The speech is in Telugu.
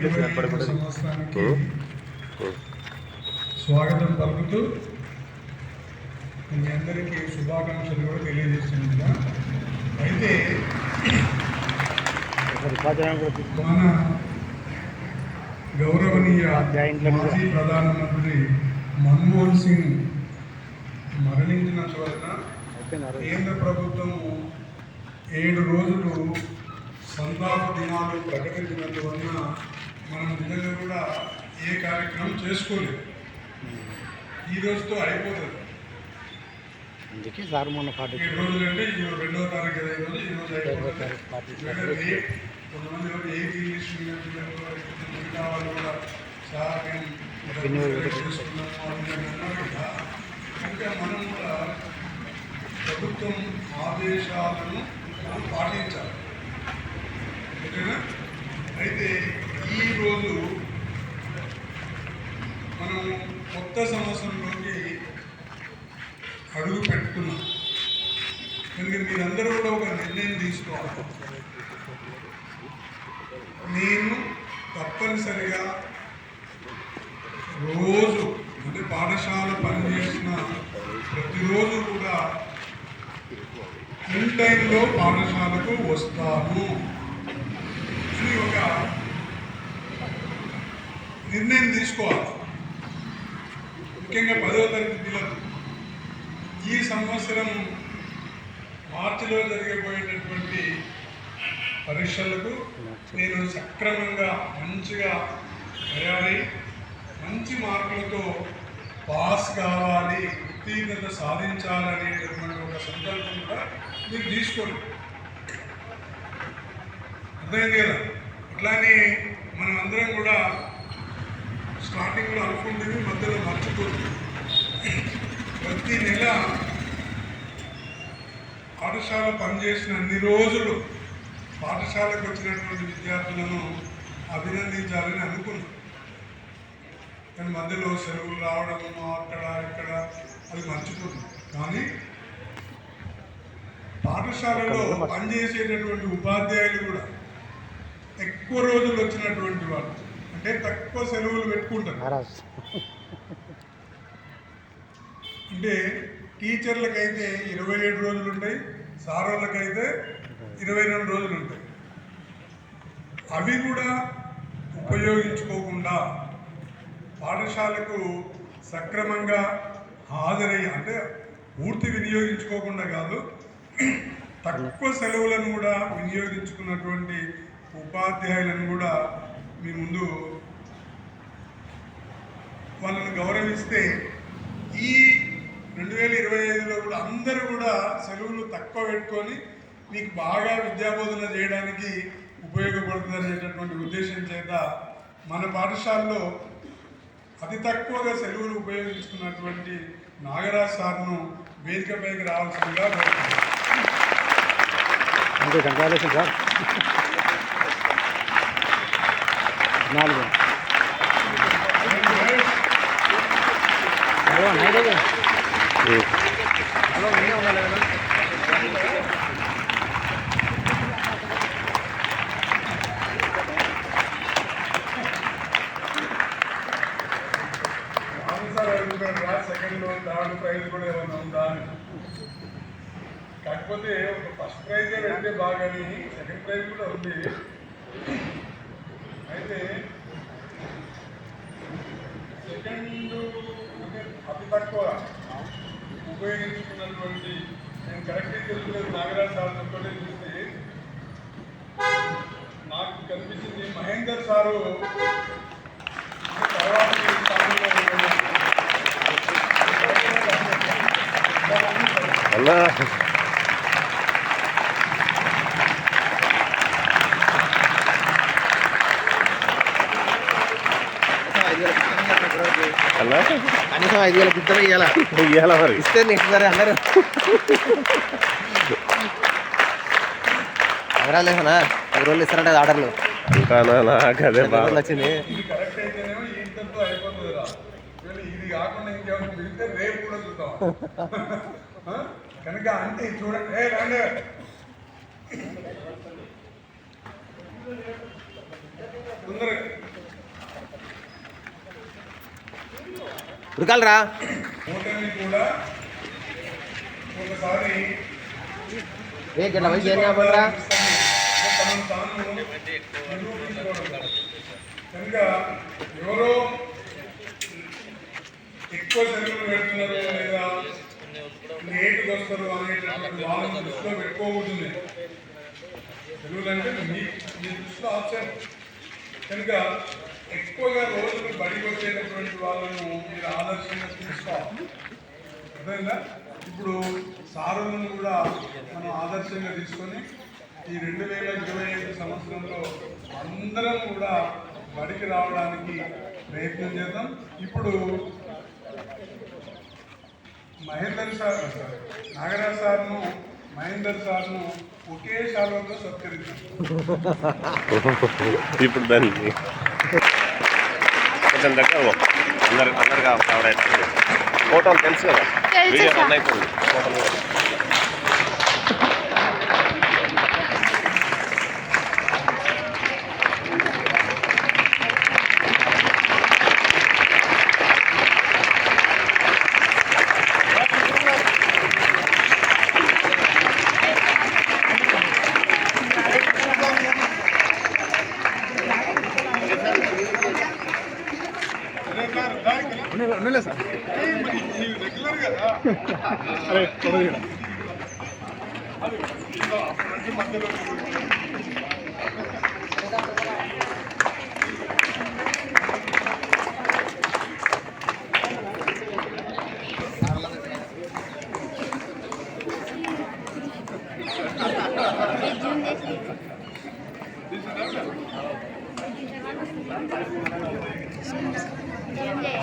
ఇరవై సంవత్సరానికి స్వాగతం పలుకుతూ మీ అందరికీ శుభాకాంక్షలు కూడా తెలియజేస్తున్నా అయితే మన గౌరవనీయ మాజీ ప్రధానమంత్రి మన్మోహన్ సింగ్ మరణించినందువలన కేంద్ర ప్రభుత్వము ఏడు రోజులు సంతాప దినాలు ప్రకటించినందువలన మనం నిజంగా కూడా ఏ కార్యక్రమం చేసుకోలేదు. ఈ రోజుతో అయిపోతుంది. అందుకే సార్ మొన్న పార్టీ ఏడు రోజులు అంటే ఈ రెండవ తారీఖు కదా ఈ రోజు? ఈ రోజు అయిపోతుంది. కొంతమంది ఎవరు ఏ ఇంగ్లీష్ మిగతా వాళ్ళు కూడా కదా కనుక మనం కూడా ప్రభుత్వం ఆదేశాలను పాటించాలి. ఓకేనా? అయితే ఈరోజు మనం కొత్త సంవత్సరంలోకి అడుగు పెట్టుకున్నాం. ఎందుకంటే మీరందరూ కూడా ఒక నిర్ణయం తీసుకోవాలి. నేను తప్పనిసరిగా రోజు అంటే పాఠశాల పనిచేసిన ప్రతిరోజు కూడా ఇన్ టైంలో పాఠశాలకు వస్తాను. అని ఒక నిర్ణయం తీసుకోవాలి. ముఖ్యంగా పదవ తరగతి పిల్లలు. ఈ సంవత్సరం మార్చిలో జరగబోయేటటువంటి పరీక్షలకు నేను సక్రమంగా మంచిగా తయారై మంచి మార్కులతో పాస్ కావాలి ఉత్తీర్ణత సాధించాలనేటటువంటి ఒక సంకల్పం కూడా మీరు తీసుకోండి. అర్థమైంది కదా? అట్లానే మనం అందరం కూడా స్టార్టింగ్లో అనుకుంటుంది మధ్యలో మర్చిపోతుంది. ప్రతి నెల పాఠశాల పనిచేసిన అన్ని రోజులు పాఠశాలకు వచ్చినటువంటి విద్యార్థులను అభినందించాలని అనుకున్నాం. కానీ మధ్యలో సెలవులు రావడము అక్కడ ఇక్కడ అది మర్చిపోతుంది కానీ పాఠశాలలో పనిచేసేటటువంటి ఉపాధ్యాయులు కూడా ఎక్కువ రోజులు వచ్చినటువంటి వాళ్ళు. అంటే తక్కువ సెలవులు పెట్టుకుంటారు. అంటే టీచర్లకైతే ఇరవై ఏడు రోజులు ఉంటాయి సార్ వాళ్ళకైతే ఇరవై రెండు రోజులు ఉంటాయి అవి కూడా ఉపయోగించుకోకుండా పాఠశాలకు సక్రమంగా హాజరయ్యి అంటే పూర్తి వినియోగించుకోకుండా కాదు తక్కువ సెలవులను కూడా వినియోగించుకున్నటువంటి ఉపాధ్యాయులను కూడా మీ ముందు వాళ్ళని గౌరవిస్తే ఈ రెండు వేల ఇరవై ఐదులో కూడా అందరూ కూడా సెలవులు తక్కువ పెట్టుకొని మీకు బాగా విద్యాబోధన చేయడానికి ఉపయోగపడుతుంది అనేటటువంటి ఉద్దేశం చేత మన పాఠశాలలో అతి తక్కువగా సెలవులు ఉపయోగించుకున్నటువంటి నాగరాజ్ సార్ను వేదికపైకి రావాల్సిందిగా కోరుతున్నాను. నాలుగు. థర్డ్ ప్రైజ్ కూడా ఏమైనా ఉందా అని కాకపోతే ఫస్ట్ ప్రైజ్ వెళ్తే బాగా సెకండ్ ప్రైజ్ కూడా ఉంది. అయితే సెకండ్ అంటే అతి తక్కువ ఉపయోగించుకున్నటువంటి నేను కరెక్ట్గా తెలుసుకునేది నాగరాజ్ సార్ తోటే చూస్తే నాకు కనిపించింది మహేందర్ సారు తర్వాత స్థానంలో ఉన్నారు. అన్నా అన్నా కనీసం ఐదు వేల పిత్తలు ఇవ్వాలా ఇయ్యాల మరి? ఇస్తే నెక్స్ట్ సారి అందరూ. కంగ్రాచులేషన్ పది రోజులు ఇస్తారంటే ఆర్డర్లు. అదే వచ్చింది ఇది కరెక్ట్ అయితేనేమో ఈ ఇంతటితో అయిపోతుంది రా ఒకవేళ ఇది కాకుండా ఇంకేమైనా మిగిలితే రేపు కూడా చూద్దాం ఆ? కనుక అంటే చూడండి ఏ రండి తొందరగా ఉరకాలరా. కూడా ఏ గట్ల పోయి చేరు కాబట్రా కనుక ఎవరో ఎక్కువ సెలవులు పెడుతున్నారు లేదా లేటుగా వస్తారు అనేటటువంటి వాళ్ళని దృష్టిలో పెట్టుకోకూడదు సెలవులు అంటే మీ మీ దృష్టిలో ఆప్షన్ కనుక ఎక్కువగా రోజులు బడికి వచ్చేటటువంటి వాళ్ళను మీరు ఆదర్శంగా తీసుకోవాలి అర్థమైందా? ఇప్పుడు సారులను కూడా మనం ఆదర్శంగా తీసుకొని ఈ రెండు వేల ఇరవై ఐదు సంవత్సరంలో అందరం కూడా బడికి రావడానికి ప్రయత్నం చేద్దాం. ఇప్పుడు మహేందర్ సార్ నాగరాజ్ సార్ను మహేందర్ సార్ను ఒకే శాలంలో సత్కరించాం ఇప్పుడు దాన్ని కొంచెం దగ్గర. అందరు అందరు కావాలి ఫోటోలు తెలుసు కదా వీడియో. రన్ ఫోటోలు కూడా. రెగ్యులర్ కదా అరే తొడగడ మధ్యలో ఏ